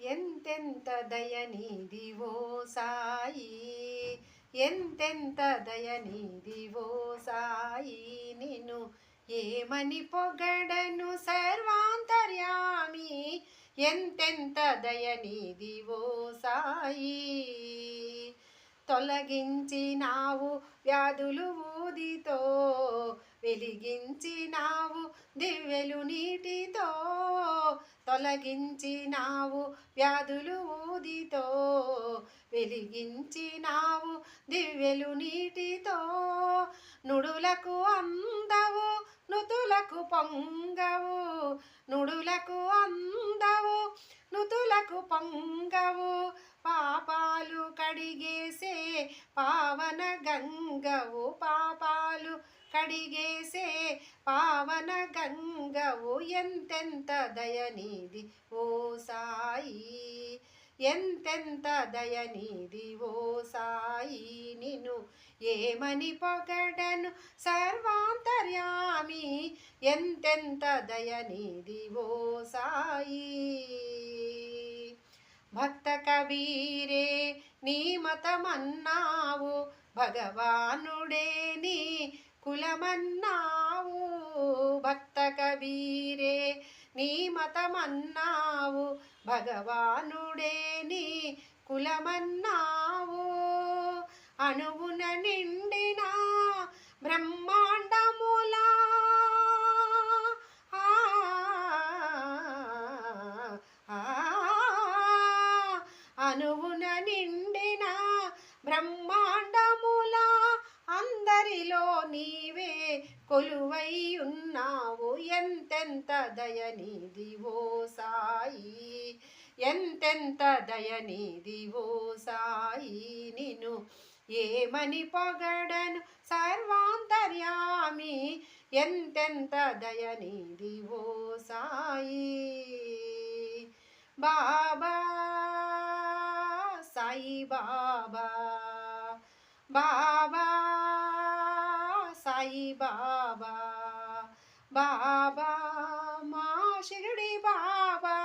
ఎంతెంత దయనిదివో సాయి ఎంతెంత దయనిదివో సాయి నిన్ను ఏమని పొగడను సర్వాంతర్యామి ఎంతెంత దయనిదివో సాయి తొలగించినావు వ్యాధులు ఊదితో వెలిగించినావు దివ్యలు నీటితో తొలగించినావు వ్యాధులు ఊదితో. వెలిగించినావు దివ్యలు నీటితో. నుడులకు అందవు నుతులకు పొంగవు. నుడులకు అందవు నుతులకు పొంగవు. పాపాలు కడిగేసే పావన గంగవు పా అడిగేసే పావన గంగవు ఎంతెంత దయనీది ఓ సాయి. ఎంతెంత దయనీది ఓ సాయి. నిను ఏమని పొగడను సర్వాంతర్యామి? ఎంతెంత దయనీది ఓ సాయి. భక్త కబీరే నీ మతమన్నావు భగవానుడే నీ కులమన్నావు భక్త కబీరే నీ మతమన్నావు భగవానుడే నీ కులమన్నావు అణువున నిండిన బ్రహ్మాండములా అణువున నిండిన బ్రహ్మాండములా అందరిలో నీవే కొలువై ఉన్నావు ఎంతెంత దయనీది ఓ సాయి ఎంతెంత దయనీది ఓ సాయి నిన్ను ఏమని పొగడను సర్వాంతర్యామి ఎంతెంత దయనీది ఓ సాయి బాబా సాయి బాబా బాబా సాయి బాబా బాబా మా షిరిడి బాబా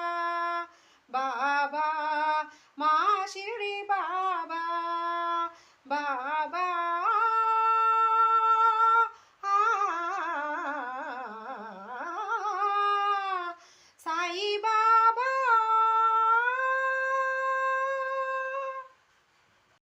బాబా మా షిరిడి బాబా బాబా